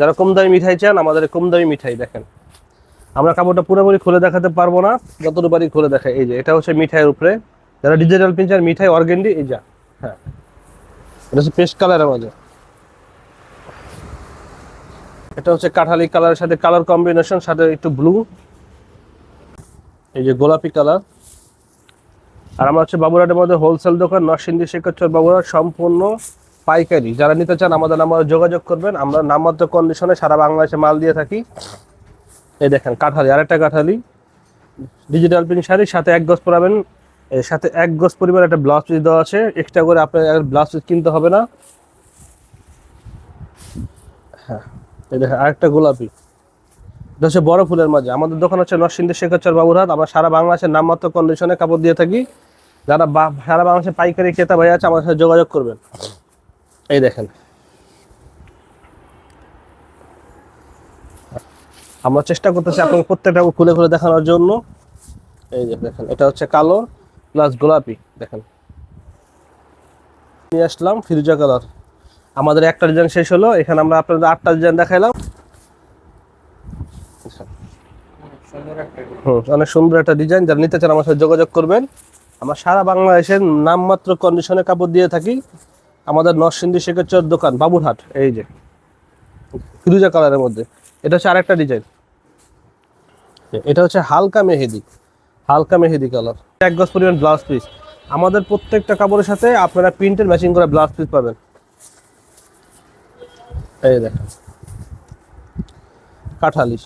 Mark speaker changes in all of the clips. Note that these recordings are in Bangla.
Speaker 1: যারা কম দামি মিঠাই চান, আমাদের কম দামি মিঠাই দেখেন। আমরা কাপড়টা পুরোপুরি খুলে দেখাতে পারব না যতটুকুই খুলে দেখাই। এই যে, এটা হচ্ছে মিঠাইয়ের উপরে। যারা ডিজিটাল পিঞ্চার মিঠাই অর্গেন্ডি, এই যা হ্যাঁ। এটা হচ্ছে পেস্ট কালারের মাঝে এটা হচ্ছে কাঠালি কালারের সাথে কালার কম্বিনেশন, সাথে একটু ব্লু। এই যে গোলাপি কালার। আর আমরা হচ্ছে বাবুরাটের মধ্যে হোলসেল দোকান, নরসিংদী শেখরচর বাবুরাট সম্পূর্ণ পাইকারি। যারা নিতে চান আমাদের নাম্বারে যোগাযোগ করবেন। আমরা নামমাত্র কন্ডিশনে সারা বাংলাদেশে মাল দিয়ে থাকি। এই দেখেন, কাঠালি, আরেকটা কাঁঠালি। ডিজিটাল প্রিন্ট শাড়ির সাথে এক গজ পরাবেন। এর সাথে এক গজ পরিমাণ একটা ব্লাউজ পিস দেওয়া আছে। এক্সট্রা করে আপনার ব্লাউজ পিস কিনতে হবে না। হ্যাঁ এই দেখেন, আরেকটা গোলাপি। এটা হচ্ছে বড় ফুলের মাঝে। আমাদের দোকান হচ্ছে নরসিংদী শেখরচর বাবুরহাট। আমরা সারা বাংলাদেশের নামমাত্র কন্ডিশনে কাপড় দিয়ে থাকি। যারা সারা বাংলাদেশে পাইকারি ক্রেতা ভাই আছে, আমাদের সাথে যোগাযোগ করবেন। এই দেখেন। আমরা চেষ্টা করতেছি আপনাকে প্রত্যেকটা খুলে খুলে দেখানোর জন্য। এই যে দেখেন এটা হচ্ছে কালো প্লাস গোলাপি দেখেন। নিয়ে আসলাম ফিরুজা কালার। আমাদের একটা ডিজাইন শেষ হলো এখানে আমরা আপনাদের আটটা ডিজাইন দেখাইলাম। হুম, অনেক সুন্দর একটা ডিজাইন যারা নিতে চান আমার সাথে যোগাযোগ করবেন। আমরা সারা বাংলাদেশের নামমাত্র কন্ডিশনে কাপড় দিয়ে থাকি। আমাদের নরসিংদী শেখের দোকান, বাবুরহাট, এই যে। ফিরোজা কালারের মধ্যে। এটা হচ্ছে আরেকটা ডিজাইন এটা হচ্ছে হালকা মেহেদি হালকা মেহেদি কালার এক গজ পরিমাণ ব্লাউজ পিস আমাদের প্রত্যেকটা কাপড়ের সাথে আপনারা প্রিন্টের ম্যাচিং করা ব্লাউজ পিস পাবেন। এই দেখেন। কাঠালিশ।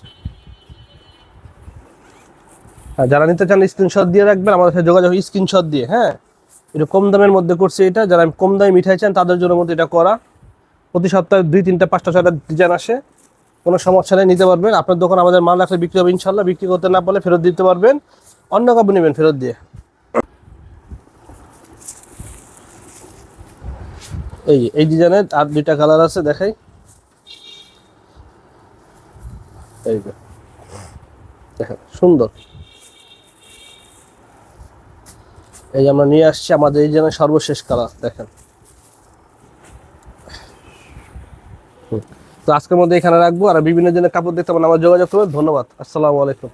Speaker 1: হ্যাঁ যারা নিতে চান স্ক্রিনশট দিয়ে রাখবেন, আমাদের সাথে যোগাযোগ স্ক্রিনশট দিয়ে হ্যাঁ? একটু কম দামের মধ্যে করছি এটা। যারা কম দামে মিঠাই চান, তাদের জন্য মধ্যে এটা করা। প্রতি সপ্তাহে দুই, তিনটা, পাঁচটা, ছয়টা ডিজাইন আসে। কোনো সমস্যা নেই, নিতে পারবেন। আপনার দোকান আমাদের মাল রাখলে বিক্রি হবে ইনশাল্লাহ বিক্রি করতে না পারলে ফেরত দিতে পারবেন। অন্য কাপড় নেবেন, ফেরত দিয়ে। এই এই ডিজাইনের আর দুইটা কালার আছে, দেখাই। এই যে, দেখেন, সুন্দর। এই যে আমরা নিয়ে আসছি আমাদের এই যেন সর্বশেষ কালার দেখেন। তো আজকের মধ্যে এখানে রাখব, আর বিভিন্ন জনের কাপড় দেখতে পারেন আমার যোগাযোগ করবেন। ধন্যবাদ। আসসালামু আলাইকুম।